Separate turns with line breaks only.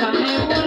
কানে